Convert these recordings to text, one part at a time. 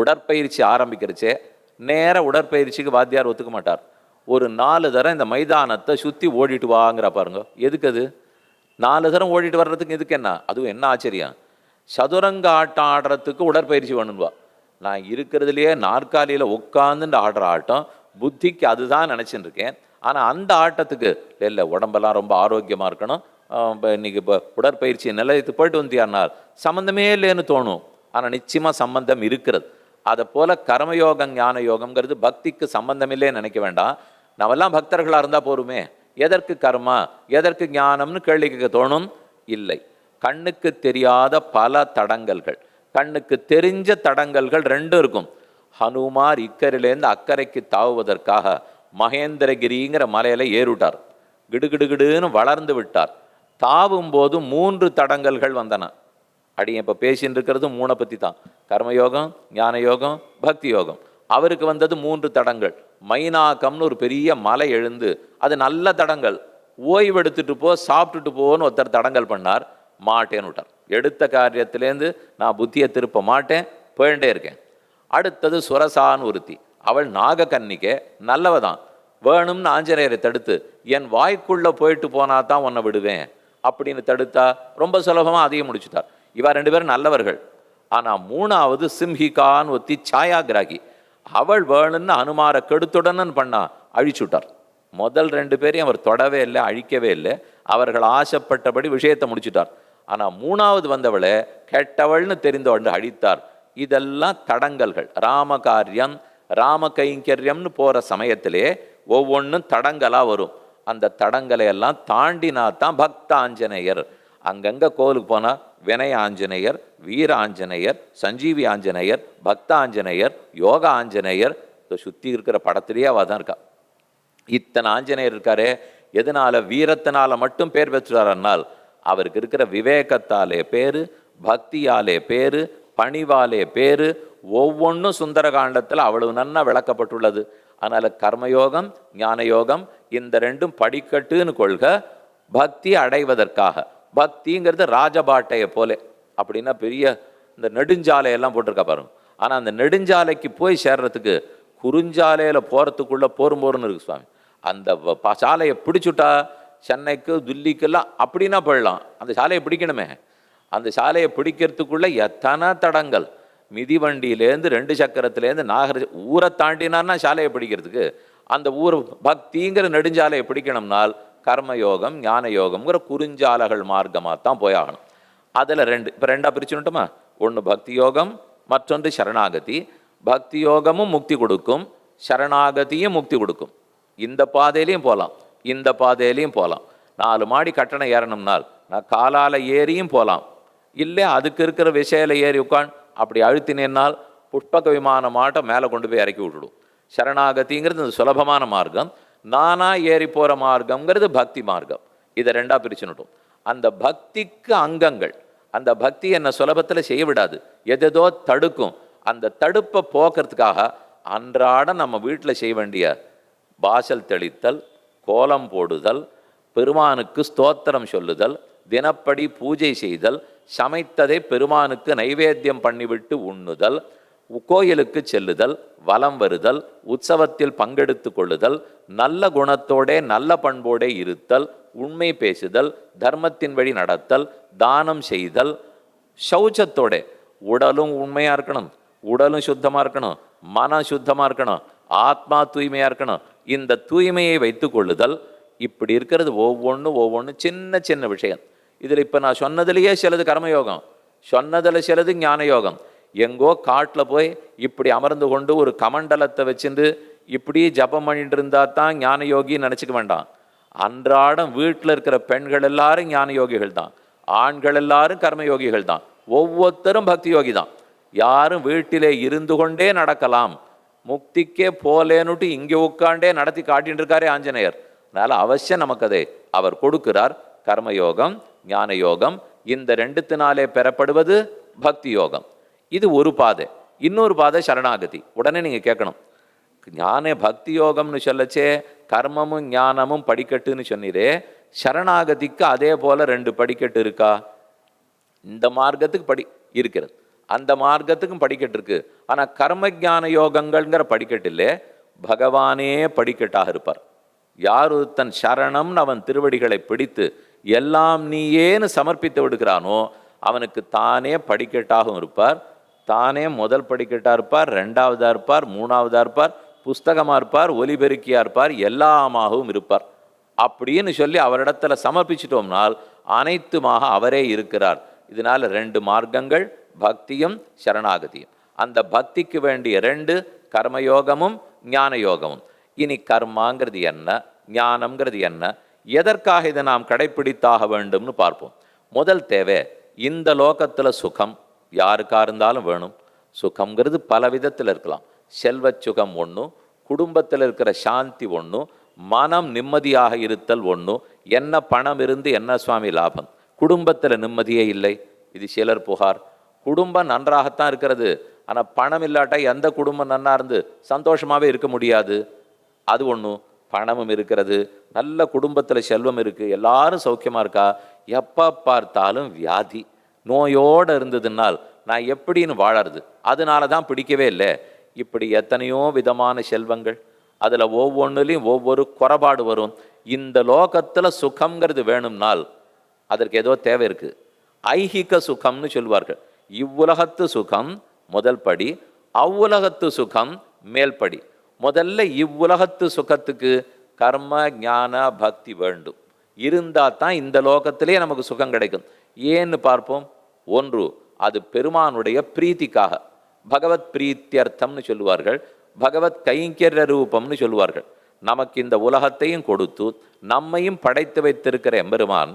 உடற்பயிற்சி ஆரம்பிக்கிறச்சே நேர உடற்பயிற்சிக்கு வாத்தியார் ஒத்துக்க மாட்டார். ஒரு நாலு தரம் இந்த மைதானத்தை சுற்றி ஓடிட்டு வாங்கிற பாருங்க. எதுக்கு அது? நாலு தரம் ஓடிட்டு வர்றதுக்கு எதுக்கு என்ன? அதுவும் என்ன ஆச்சரியம்? சதுரங்க ஆட்டம் ஆடுறதுக்கு உடற்பயிற்சி வேணும்பா நான் இருக்கிறதுலையே நாற்காலியில் உட்காந்துட்டு ஆடுற ஆட்டம் புத்திக்கு அதுதான் நினச்சின்னு இருக்கேன். ஆனால் அந்த ஆட்டத்துக்கு இல்லை உடம்பெல்லாம் ரொம்ப ஆரோக்கியமாக இருக்கணும். இப்போ இன்றைக்கி இன்னைக்கு இப்போ உடற்பயிற்சி நிலையத்துக்கு போயிட்டு வந்தியானால் சம்மந்தமே இல்லைன்னு தோணும். ஆனால் நிச்சயமாக சம்மந்தம் இருக்கிறது. அதை போல கர்மயோகம் ஞான யோகம்ங்கிறது பக்திக்கு சம்பந்தம் நினைக்க வேண்டாம். நாமெல்லாம் பக்தர்களாக இருந்தால் போருமே. எதற்கு கர்மா? எதற்கு ஞானம்னு கேள்வி கேட்க தோணும்? இல்லை. கண்ணுக்கு தெரியாத பல தடங்கல்கள். கண்ணுக்கு தெரிஞ்ச தடங்கல்கள் ரெண்டும் இருக்கும். ஹனுமார் இக்கரையிலேருந்து அக்கறைக்கு தாவுவதற்காக மகேந்திரகிரிங்கிற மலையில ஏறிவிட்டார். கிடுகிடுகிடுன்னு வளர்ந்து விட்டார். தாவும் போது மூன்று தடங்கல்கள் வந்தன. அடி இப்போ பேசின்னு இருக்கிறது மூணை பற்றி தான் கர்மயோகம் ஞான யோகம் பக்தி யோகம் அவருக்கு வந்தது மூன்று தடங்கள். மைனாக்கம்னு ஒரு பெரிய மலை எழுந்து அது நல்ல தடங்கள். ஓய்வெடுத்துட்டு போ சாப்பிட்டுட்டு போன்னு ஒருத்தர் தடங்கள் பண்ணார். மாட்டேன்னு விட்டார். எடுத்த காரியத்திலேருந்து நான் புத்தியை திருப்ப மாட்டேன் போயிட்டே இருக்கேன். அடுத்தது சுரசான்னு ஒருத்தி. அவள் நாகக்கன்னிக்கே நல்லவ தான் வேணும்னு ஆஞ்சநேயரை தடுத்து என் வாய்க்குள்ளே போயிட்டு போனா தான் உன்னை விடுவேன். அப்படின்னு தடுத்தா ரொம்ப சுலபமாக அதையும் முடிச்சுட்டார். இவா ரெண்டு பேரும் நல்லவர்கள். ஆனால் மூணாவது சிம்ஹிகான்னு ஒத்தி சாயாகிராகி அவள் வேணும்னு அனுமார கெடுத்துடனன் பண்ணா அழிச்சுட்டார் முதல் ரெண்டு பேரையும் அவர் தொடவே இல்லை அழிக்கவே இல்லை. அவர்கள் ஆசைப்பட்டபடி விஷயத்தை முடிச்சுட்டார். ஆனால் மூணாவது வந்தவளை கெட்டவள்னு தெரிந்தவள் அழித்தார். இதெல்லாம் தடங்கல்கள். ராமகாரியம் ராம கைங்கரியம்னு போகிற சமயத்திலே ஒவ்வொன்றும் தடங்கலாக வரும். அந்த தடங்களை எல்லாம் தாண்டினா தான் பக்த ஆஞ்சநேயர் அங்கங்கே கோவிலுக்கு போனால் வினய ஆஞ்சநேயர் வீர ஆஞ்சநேயர் சஞ்சீவி ஆஞ்சநேயர் பக்த ஆஞ்சநேயர் யோக ஆஞ்சநேயர். இதை இருக்கிற படத்திலேயே அவள் தான் இருக்கா. இத்தனை ஆஞ்சநேயர் இருக்காரே எதனால வீரத்தினால் மட்டும் பேர் பெற்றார்னால் அவருக்கு இருக்கிற விவேகத்தாலே பேர் பக்தியாலே பேரு பணிவாலே பேரு ஒவ்வொன்றும் சுந்தரகாண்டத்தில் அவ்வளவு நன்னா விளக்கப்பட்டுள்ளது. அதனால் கர்மயோகம் ஞான யோகம் இந்த ரெண்டும் படிக்கட்டுன்னு கொள்க பக்தி அடைவதற்காக. பக்திங்கிறது ராஜபாட்டையை போல. அப்படின்னா பெரிய இந்த நெடுஞ்சாலையெல்லாம் போட்டிருக்கா பாருங்க. ஆனால் அந்த நெடுஞ்சாலைக்கு போய் சேர்றதுக்கு குறுஞ்சாலையில் போகிறதுக்குள்ளே போரும் போருன்னு இருக்கு சுவாமி. அந்த ப- சாலையை பிடிச்சுட்டா சென்னைக்கு தில்லிக்கெல்லாம் அப்படின்னா போயிடலாம். அந்த சாலையை பிடிக்கணுமே. அந்த சாலையை பிடிக்கிறதுக்குள்ளே எத்தனை தடங்கள். மிதிவண்டியிலேருந்து ரெண்டு சக்கரத்துலேருந்து நாகர ஊரை தாண்டினான்னா சாலையை பிடிக்கிறதுக்கு. அந்த ஊர் பக்திங்கிற நெடுஞ்சாலையை பிடிக்கணும்னால் கர்மயோகம் ஞான யோகம்ங்கிற குறிஞ்சாலகள் மார்க்கமாக தான் போயாகணும் அதில் ரெண்டு இப்போ ரெண்டாக பிரிச்சுட்டுமா ஒன்று பக்தி யோகம் மற்றொன்று சரணாகதி. பக்தி யோகமும் முக்தி கொடுக்கும் சரணாகதியும் முக்தி கொடுக்கும். இந்த பாதையிலையும் போகலாம் இந்த பாதையிலையும் போகலாம் நாலு மாடி கட்டணம் ஏறணும்னால் நான் காலால் ஏறியும் போகலாம் இல்லை அதுக்கு இருக்கிற விஷயில ஏறி உட்காந்து அப்படி அழுத்தினால் புஷ்பக விமானமாட்ட மேலே கொண்டு போய் இறக்கி விட்டுடும். சரணாகதிங்கிறது சுலபமான மார்க்கம். நானா ஏறி போகிற மார்க்கம்ங்கிறது பக்தி மார்க்கம். இதை ரெண்டா பிரிச்சுனுட்டும் அந்த பக்திக்கு அங்கங்கள். அந்த பக்தி என்னை சுலபத்தில் செய்ய விடாது. எதேதோ தடுக்கும். அந்த தடுப்பை போக்குறதுக்காக அன்றாட நம்ம வீட்டில் செய்ய வேண்டிய வாசல் தெளித்தல் கோலம் போடுதல் பெருமானுக்கு ஸ்தோத்திரம் சொல்லுதல் தினப்படி பூஜை செய்தல் சமைத்ததை பெருமானுக்கு நைவேத்தியம் பண்ணிவிட்டு உண்ணுதல் கோயிலுக்கு செல்லுதல் வலம் வருதல் உற்சவத்தில் பங்கெடுத்து கொள்ளுதல் நல்ல குணத்தோடே நல்ல பண்போடே இருத்தல் உண்மை பேசுதல் தர்மத்தின் வழி நடத்தல் தானம் செய்தல் சௌச்சத்தோட உடலும் உண்மையாக இருக்கணும் உடலும் சுத்தமாக இருக்கணும் மனம் சுத்தமாக இருக்கணும் ஆத்மா தூய்மையாக இருக்கணும் இந்த தூய்மையை வைத்து கொள்ளுதல் இப்படி இருக்கிறது ஒவ்வொன்றும் ஒவ்வொன்றும் சின்ன சின்ன விஷயம். இதில் இப்போ நான் சொன்னதுலேயே சிலது கர்மயோகம் சொன்னதில் சிலது ஞான யோகம் எங்கோ காட்டில் போய் இப்படி அமர்ந்து கொண்டு ஒரு கமண்டலத்தை வச்சுட்டு இப்படி ஜபம் பண்ணிட்டு இருந்தா தான் ஞான யோகின்னு நினச்சிக்க வேண்டாம். அன்றாடம் வீட்டில் இருக்கிற பெண்கள் எல்லாரும் ஞான யோகிகள் தான். ஆண்கள் எல்லாரும் கர்மயோகிகள் தான். ஒவ்வொருத்தரும் பக்தி யோகி தான். யாரும் வீட்டிலே இருந்து கொண்டே நடக்கலாம். முக்திக்கே போலேன்னுட்டு இங்கே உட்காண்டே நடத்தி காட்டின்னு இருக்காரே ஆஞ்சநேயர். அதனால் அவசியம் நமக்கு அதை. அவர் கொடுக்கிறார் கர்மயோகம் ஞான யோகம் இந்த ரெண்டுத்தினாலே பெறப்படுவது பக்தி யோகம் இது ஒரு பாதை. இன்னொரு பாதை சரணாகதி. உடனே நீங்கள் கேட்கணும். ஞான பக்தி யோகம்னு சொல்லச்சே கர்மமும் ஞானமும் படிக்கட்டுன்னு சொன்னீரே சரணாகதிக்கு அதே போல ரெண்டு படிக்கட்டு இருக்கா? இந்த மார்க்கத்துக்கு படி இருக்கிறது. அந்த மார்க்கத்துக்கும் படிக்கட்டு இருக்கு. ஆனால் கர்ம ஞான யோகங்கள்ங்கிற படிக்கட்டில் பகவானே படிக்கட்டாக இருப்பார். யார் ஒருத்தன் சரணம்னு அவன் திருவடிகளை பிடித்து எல்லாம் நீயேன்னு சமர்ப்பித்து விடுகிறானோ அவனுக்கு தானே படிக்கட்டாகவும் இருப்பார். தானே முதல் படிக்கட்டா இருப்பார் ரெண்டாவதா இருப்பார் மூணாவதா இருப்பார் புஸ்தகமா இருப்பார் ஒலிபெருக்கியா இருப்பார் எல்லாமாகவும் இருப்பார். அப்படின்னு சொல்லி அவரிடத்துல சமர்ப்பிச்சிட்டோம்னால் அனைத்துமாக அவரே இருக்கிறார். இதனால ரெண்டு மார்க்கங்கள் பக்தியும் சரணாகதியும். அந்த பக்திக்கு வேண்டிய ரெண்டு கர்மயோகமும் ஞான யோகமும் இனி கர்மாங்கிறது என்ன ஞானம்ங்கிறது என்ன எதற்காக இதை நாம் கடைப்பிடித்தாக வேண்டும்னு பார்ப்போம். முதல் தேவை இந்த லோகத்துல சுகம். யாருக்காக இருந்தாலும் வேணும். சுகங்கிறது பல விதத்தில் இருக்கலாம். செல்வ சுகம் ஒன்று குடும்பத்தில் இருக்கிற சாந்தி ஒன்று மனம் நிம்மதியாக இருத்தல் ஒன்று என்ன பணம் இருந்து என்ன சுவாமி லாபம்? குடும்பத்தில் நிம்மதியே இல்லை. இது சிலர் புகார். குடும்பம் நன்றாகத்தான் இருக்கிறது. ஆனால் பணம் இல்லாட்டா எந்த குடும்பம் நன்னா இருந்து சந்தோஷமாகவே இருக்க முடியாது. அது ஒன்று பணமும் இருக்கிறது. நல்ல குடும்பத்தில் செல்வம் இருக்குது எல்லாரும் சௌக்கியமாக இருக்கா? எப்போ பார்த்தாலும் வியாதி. நோயோடு இருந்ததுனால் நான் எப்படின்னு வாழறது? அதனால தான் பிடிக்கவே இல்லை. இப்படி எத்தனையோ விதமான செல்வங்கள் அதில் ஒவ்வொன்றுலையும் ஒவ்வொரு குறைபாடு வரும். இந்த லோகத்தில் சுகம்ங்கிறது வேணும்னால் அதற்கு ஏதோ தேவை இருக்குது ஐஹிக சுகம்னு சொல்வார்கள். இவ்வுலகத்து சுகம் முதல் படி அவ்வுலகத்து சுகம் மேல்படி முதல்ல இவ்வுலகத்து சுகத்துக்கு கர்ம ஞான பக்தி வேண்டும். இருந்தால் தான் இந்த லோகத்திலே நமக்கு சுகம் கிடைக்கும். ஏன்னு பார்ப்போம். ஒன்று அது பெருமானுடைய பிரீத்திக்காக. பகவத் பிரீத்தியர்த்தம்னு சொல்லுவார்கள் பகவத் கைங்கரிய ரூபம்னு சொல்லுவார்கள். நமக்கு இந்த உலகத்தையும் கொடுத்து நம்மையும் படைத்து வைத்திருக்கிற எம்பெருமான்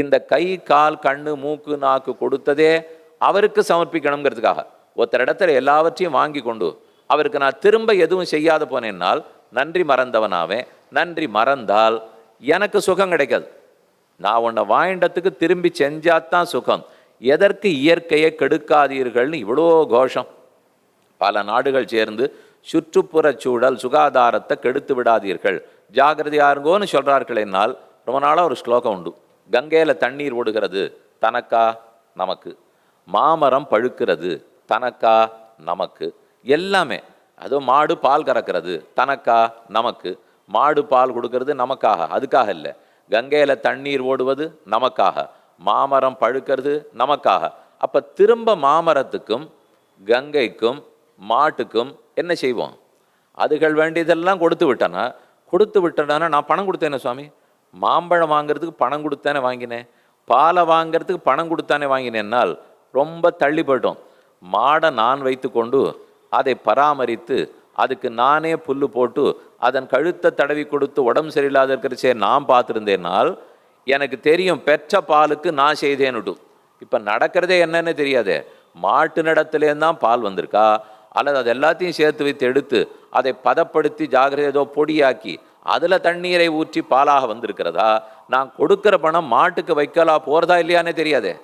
இந்த கை கால் கண்ணு மூக்கு நாக்கு கொடுத்ததே அவருக்கு சமர்ப்பிக்கணுங்கிறதுக்காக. ஒருத்தர் இடத்துல எல்லாவற்றையும் வாங்கி கொண்டு அவருக்கு நான் திரும்ப எதுவும் செய்யாத போனேன்னால் நன்றி மறந்தவனாவே நன்றி மறந்தால் எனக்கு சுகம் கிடைக்காது. நான் உன்னை வாங்கிட்டத்துக்கு திரும்பி செஞ்சாதான் சுகம். எதற்கு இயற்கையை கெடுக்காதீர்கள்னு இவ்வளோ கோஷம். பல நாடுகள் சேர்ந்து சுற்றுப்புற சூழல் சுகாதாரத்தை கெடுத்து விடாதீர்கள். ஜாகிரதையா இருங்கோன்னு சொல்றார்கள் என்னால். ரொம்ப நாளாக ஒரு ஸ்லோகம் உண்டு. கங்கையில் தண்ணீர் ஓடுகிறது தனக்கா நமக்கு. மாமரம் பழுக்கிறது தனக்கா நமக்கு. எல்லாமே அதுவும் மாடு பால் கறக்கிறது தனக்கா நமக்கு. மாடு பால் கொடுக்கறது நமக்காக அதுக்காக இல்லை. கங்கையில் தண்ணீர் ஓடுவது நமக்காக. மாமரம் பழுக்கிறது நமக்காக. அப்போ திரும்ப மாமரத்துக்கும் கங்கைக்கும் மாட்டுக்கும் என்ன செய்வோம்? அதுகள் வேண்டியதெல்லாம் கொடுத்து விட்டனா? கொடுத்து விட்டனா நான் பணம் கொடுத்தேனே சுவாமி? மாம்பழம் வாங்குறதுக்கு பணம் கொடுத்தானே வாங்கினேன். பாலை வாங்குறதுக்கு பணம் கொடுத்தானே வாங்கினேன்னால் ரொம்ப தள்ளி போயிட்டோம். மாடை நான் வைத்து கொண்டு அதை பராமரித்து அதுக்கு நானே புல்லு போட்டு அதன் கழுத்தை தடவி கொடுத்து உடம்பு சரியில்லாத இருக்கிறச்சே நான் பார்த்துருந்தேனால் எனக்கு தெரியும் பெற்ற பாலுக்கு நான் செய்தேன்னுட்டு இப்போ நடக்கிறதே என்னன்னு தெரியாதே. மாட்டு நடத்துலேருந்து தான் பால் வந்திருக்கா? அல்லது அது எல்லாத்தையும் சேர்த்து வைத்து எடுத்து அதை பதப்படுத்தி ஜாகிரதை ஏதோ பொடியாக்கி அதில் தண்ணீரை ஊற்றி பாலாக வந்திருக்கிறதா? நான் கொடுக்குற பணம் மாட்டுக்கு வைக்கலா போகிறதா இல்லையானே தெரியாதே.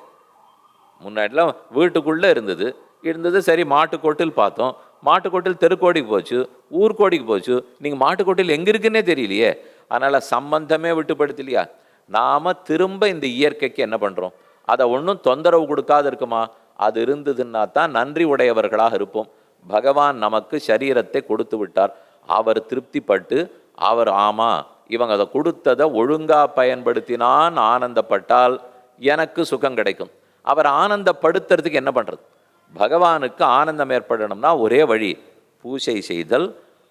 முன்னாடிலாம் வீட்டுக்குள்ளே இருந்தது. இருந்தது சரி மாட்டுக்கொட்டில் பார்த்தோம். மாட்டுக்கொட்டில் தெருக்கோடிக்கு போச்சு ஊர்கோடிக்கு போச்சு. நீங்கள் மாட்டுக்கொட்டில் எங்கே இருக்குன்னே தெரியலையே. அதனால் சம்பந்தமே விட்டுப்படுத்தலையா? நாம் திரும்ப இந்த இயற்கைக்கு என்ன பண்ணுறோம் அதை ஒன்றும் தொந்தரவு கொடுக்காது இருக்குமா? அது இருந்ததுன்னா தான் நன்றி உடையவர்களாக இருப்போம். பகவான் நமக்கு சரீரத்தை கொடுத்து விட்டார். அவர் திருப்திப்பட்டு அவர் ஆமா இவங்க அதை கொடுத்ததை ஒழுங்காக பயன்படுத்தினான் ஆனந்தப்பட்டால் எனக்கு சுகம் கிடைக்கும். அவர் ஆனந்தப்படுத்துறதுக்கு என்ன பண்ணுறது பகவானுக்கு ஆனந்தம் ஏற்படணும்னா ஒரே வழி பூஜை செய்தல்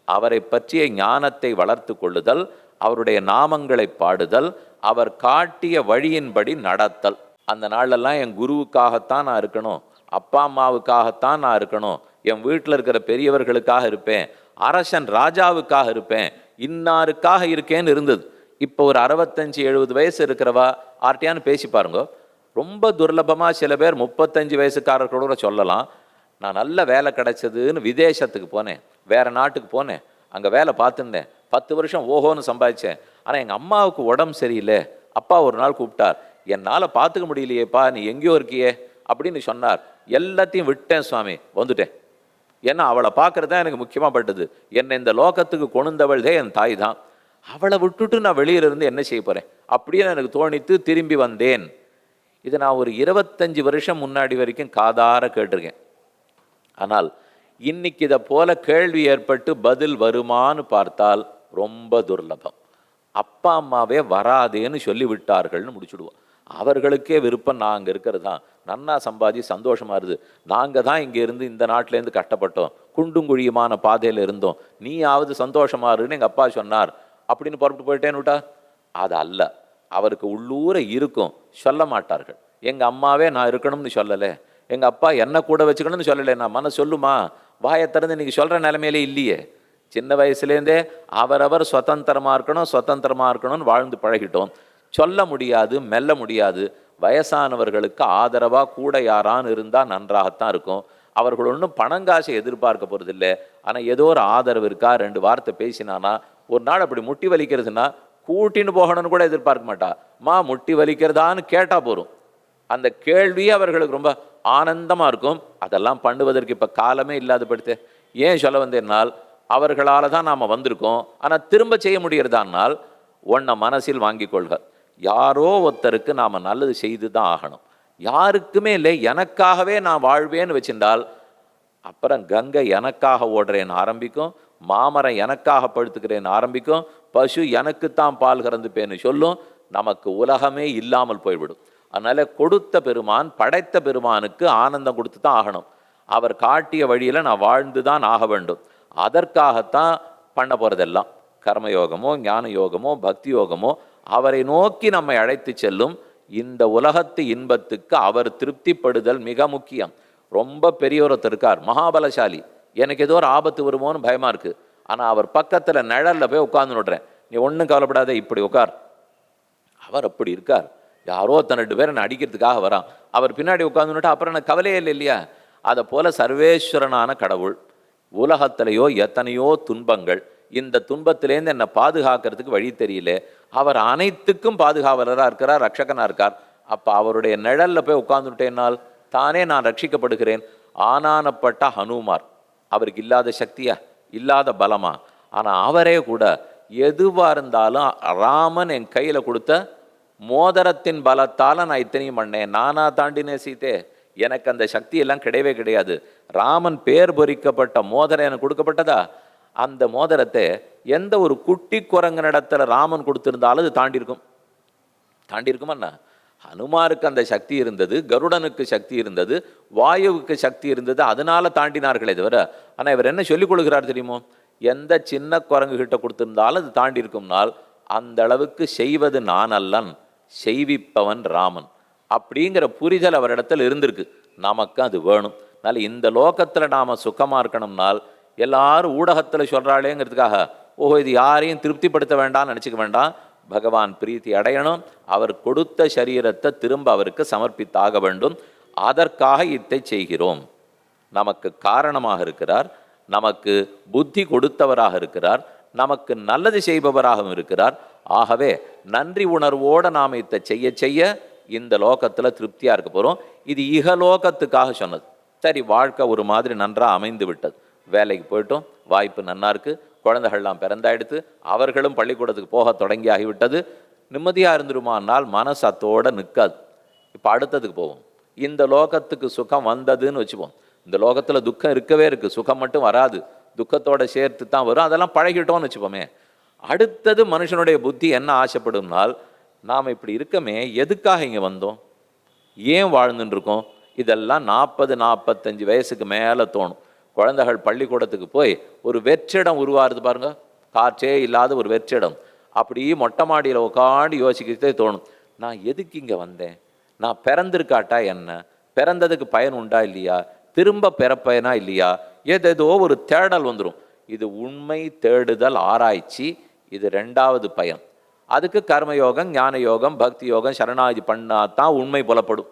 அவரை பற்றிய ஞானத்தை வளர்த்து கொள்ளுதல் அவருடைய நாமங்களை பாடுதல் அவர் காட்டிய வழியின்படி நடத்தல். அந்த நாளெல்லாம் என் குருவுக்காகத்தான் நான் இருக்கணும் அப்பா அம்மாவுக்காகத்தான் நான் இருக்கணும் என் வீட்டில் இருக்கிற பெரியவர்களுக்காக இருப்பேன் அரசன் ராஜாவுக்காக இருப்பேன் இன்னாருக்காக இருக்கேன்னு இருந்தது. இப்போ ஒரு அறுபத்தஞ்சு எழுபது வயசு இருக்கிறவா ஆர்ட்டியான்னு பேசி பாருங்க. ரொம்ப துர்லபமாக சில பேர் முப்பத்தஞ்சு வயசுக்காரர்களோட சொல்லலாம். நான் நல்ல வேலை கிடைச்சதுன்னு விதேசத்துக்கு போனேன் வேறு நாட்டுக்கு போனேன் அங்கே வேலை பார்த்துருந்தேன். பத்து வருஷம் ஓஹோன்னு சம்பாதிச்சேன். ஆனால் எங்கள் அம்மாவுக்கு உடம்பு சரியில்லை. அப்பா ஒரு நாள் கூப்பிட்டார் என்னால் பார்த்துக்க முடியலையேப்பா நீ எங்கேயோ இருக்கியே? அப்படின்னு சொன்னார். எல்லாத்தையும் விட்டேன் சுவாமி வந்துட்டேன். ஏன்னா அவளை பார்க்கறது தான் எனக்கு முக்கியமாக பட்டது. என்னை இந்த லோகத்துக்கு கொணுந்தவள்தே என் தாய் தான். அவளை விட்டுட்டு நான் வெளியில இருந்து என்ன செய்ய போகிறேன் அப்படியே எனக்கு தோணித்து திரும்பி வந்தேன். இதை நான் ஒரு இருபத்தஞ்சி வருஷம் முன்னாடி வரைக்கும் காதார கேட்டிருக்கேன். ஆனால் இன்னைக்கு இதை போல கேள்வி ஏற்பட்டு பதில் வருமான்னு பார்த்தால் ரொம்ப துர்லபம். அப்பா அம்மாவே வராதேன்னு சொல்லி விட்டார்கள்னு முடிச்சுடுவோம். அவர்களுக்கே விருப்பம் நான் அங்கே இருக்கிறது தான். நன்னா சம்பாதி சந்தோஷமா இருது நாங்கள் தான் இங்கே இருந்து இந்த நாட்டிலேருந்து கட்டப்பட்டோம் குண்டும் குழியுமான பாதையில் இருந்தோம். நீயாவது சந்தோஷமா இருன்னு எங்கள் அப்பா சொன்னார். அப்படின்னு புறப்பட்டு போயிட்டேன்னு விட்டா அது அல்ல. அவருக்கு உள்ளூர இருக்கும். சொல்ல மாட்டார்கள். எங்கள் அம்மாவே நான் இருக்கணும்னு சொல்லலை. எங்கள் அப்பா என்ன கூட வச்சுக்கணும்னு சொல்லலை. நான் மன சொல்லுமா? வாயை திறந்து இன்னைக்கு சொல்கிற நிலைமையிலே இல்லையே. சின்ன வயசுலேருந்தே அவரவர் சுதந்திரமாக இருக்கணும் சுதந்திரமாக இருக்கணும்னு வாழ்ந்து பழகிட்டோம். சொல்ல முடியாது மெல்ல முடியாது. வயசானவர்களுக்கு ஆதரவாக கூட யாரான்னு இருந்தால் நன்றாகத்தான் இருக்கும். அவர்கள் ஒன்றும் பணங்காசை எதிர்பார்க்க போகிறதில்ல ஆனால் ஏதோ ஒரு ஆதரவு இருக்கா? ரெண்டு வார்த்தை பேசினானா ஒரு நாள் அப்படி முட்டி வலிக்கிறதுனா கூட்டின்னு போகணும்னு கூட எதிர்பார்க்க மாட்டா. மா முட்டி வலிக்கிறதான்னு கேட்டால் போதும் அந்த கேள்வியே அவர்களுக்கு ரொம்ப ஆனந்தமாக இருக்கும். அதெல்லாம் பண்ணுவதற்கு இப்போ காலமே இல்லாத படுத்து ஏன் சொல்ல வந்தேன்னால் அவர்களால் தான் நாம் வந்திருக்கோம். ஆனால் திரும்ப செய்ய முடியறதானால் உன்னை மனசில் வாங்கிக் கொள்க. யாரோ ஒருத்தருக்கு நாம் நல்லது செய்து தான் ஆகணும். யாருக்குமே இல்லை எனக்காகவே நான் வாழ்வேன்னு வச்சிருந்தால் அப்புறம் கங்கை எனக்காக ஓடுறேன்னு ஆரம்பிக்கும் மாமரம் எனக்காக படுத்துக்கிறேன்னு ஆரம்பிக்கும் பசு எனக்குத்தான் பால் கறந்துப்பேன்னு சொல்லும் நமக்கு உலகமே இல்லாமல் போய்விடும். அதனால் கொடுத்த பெருமான் படைத்த பெருமானுக்கு ஆனந்தம் கொடுத்து தான் ஆகணும். அவர் காட்டிய வழியில் நான் வாழ்ந்து தான் ஆக வேண்டும். அதற்காகத்தான் பண்ண போகிறதெல்லாம் கர்மயோகமோ ஞான யோகமோ பக்தி யோகமோ அவரை நோக்கி நம்மை அழைத்து செல்லும் இந்த உலகத்து இன்பத்துக்கு அவர் திருப்திப்படுதல் மிக முக்கியம். ரொம்ப பெரியவரத்து இருக்கார் மகாபலசாலி. எனக்கு ஏதோ ஒரு ஆபத்து வருமோன்னு பயமாக இருக்கு. ஆனால் அவர் பக்கத்தில் நிழலில் போய் உட்காந்து விடுறேன் நீ ஒன்றும் கவலைப்படாத இப்படி உட்கார். அவர் அப்படி இருக்கார். யாரோ தன்னெண்டு பேரை என்னை அடிக்கிறதுக்காக வரான். அவர் பின்னாடி உட்காந்துட்டு அப்புறம் எனக்கு கவலையே இல்லை இல்லையா? அதை போல சர்வேஸ்வரனான கடவுள். உலகத்திலேயோ எத்தனையோ துன்பங்கள் இந்த துன்பத்திலேருந்து என்னை பாதுகாக்கிறதுக்கு வழி தெரியல. அவர் அனைத்துக்கும் பாதுகாவலராக இருக்கிறார் ரட்சகனாக இருக்கார். அப்போ அவருடைய நிழல்ல போய் உட்கார்ந்துட்டேனால் தானே நான் ரட்சிக்கப்படுகிறேன். ஆனானப்பட்ட ஹனுமார் அவருக்கு இல்லாத சக்தியா? இல்லாத பலமா? ஆனால் அவரே கூட எதுவாக இருந்தாலும் ராமன் என் கையில் கொடுத்த மோதிரத்தின் பலத்தால் நான் இத்தனையும் பண்ணேன். நானா தாண்டினே சீதே. எனக்கு அந்த சக்தி எல்லாம் கிடையவே கிடையாது. ராமன் பேர் பொறிக்கப்பட்ட மோதிரம் எனக்கு கொடுக்கப்பட்டதா? அந்த மோதிரத்தை எந்த ஒரு குட்டி குரங்கனிடத்துல ராமன் கொடுத்துருந்தாலும் அது தாண்டி இருக்கும் தாண்டி இருக்குமாண்ணா ஹனுமாருக்கு அந்த சக்தி இருந்தது கருடனுக்கு சக்தி இருந்தது வாயுவுக்கு சக்தி இருந்தது அதனால தாண்டினார்களே தவிர ஆனால் இவர் என்ன சொல்லிக் கொள்கிறார் தெரியுமோ? எந்த சின்ன குரங்கு கிட்ட கொடுத்திருந்தாலும் அது தாண்டி இருக்கும்னால் அந்த அளவுக்கு செய்வது நான் அல்லன் செய்விப்பவன் ராமன். அப்படிங்கிற புரிதல் அவரிடத்தில் இருந்திருக்கு. நமக்கு அது வேணும். அதனால் இந்த லோகத்தில் நாம் சுகமாக இருக்கணும்னால் எல்லாரும் ஊடகத்தில் சொல்கிறாளேங்கிறதுக்காக ஓஹோ இது யாரையும் திருப்திப்படுத்த வேண்டாம்னு நினச்சிக்க வேண்டாம். பகவான் பிரீத்தி அடையணும். அவர் கொடுத்த சரீரத்தை திரும்ப அவருக்கு சமர்ப்பித்தாக வேண்டும். அதற்காக இத்தை செய்கிறோம். நமக்கு காரணமாக இருக்கிறார். நமக்கு புத்தி கொடுத்தவராக இருக்கிறார். நமக்கு நல்லது செய்பவராகவும் இருக்கிறார். ஆகவே நன்றி உணர்வோடு நாம் இதை செய்ய செய்ய இந்த லோகத்தில் திருப்தியாக இருக்க போகிறோம் இது இகலோகத்துக்காக சொன்னது. சரி வாழ்க்கை ஒரு மாதிரி நன்றாக அமைந்து விட்டது. வேலைக்கு போயிட்டோம். வாய்ப்பு நன்னா இருக்குது குழந்தைகள்லாம் பிறந்தாயிடுத்து. அவர்களும் பள்ளிக்கூடத்துக்கு போக தொடங்கி ஆகிவிட்டது நிம்மதியாக இருந்துருமானால் மனசு அத்தோடு நிற்காது இப்போ அடுத்ததுக்கு போவோம். இந்த லோகத்துக்கு சுகம் வந்ததுன்னு வச்சுப்போம். இந்த லோகத்தில் துக்கம் இருக்கவே இருக்குது சுகம் மட்டும் வராது. துக்கத்தோடு சேர்த்து தான் வரும். அதெல்லாம் பழகிட்டோம்னு வச்சுப்போமே. அடுத்தது மனுஷனுடைய புத்தி என்ன ஆசைப்படும்னால் நாம் இப்படி இருக்கமே எதுக்காக இங்கே வந்தோம்? ஏன் வாழ்ந்துட்டுருக்கோம் இதெல்லாம் நாற்பது நாற்பத்தஞ்சு வயசுக்கு மேலே தோணும். குழந்தைகள் பள்ளிக்கூடத்துக்கு போய் ஒரு வெற்றிடம் உருவாருது பாருங்க. காற்றே இல்லாத ஒரு வெற்றிடம். அப்படி மொட்டை மாடியில் உட்காந்து யோசிக்கிறதே தோணும். நான் எதுக்கு இங்கே வந்தேன்? நான் பிறந்திருக்காட்டா என்ன? பிறந்ததுக்கு பயன் உண்டா இல்லையா? திரும்ப பிறப்பயனா இல்லையா? ஏதேதோ ஒரு தேடல் வந்துடும் இது உண்மை தேடுதல் ஆராய்ச்சி. இது ரெண்டாவது பயன். அதுக்கு கர்மயோகம் ஞான யோகம் பக்தி யோகம் சரணாதி பண்ணால் தான் உண்மை புலப்படும்.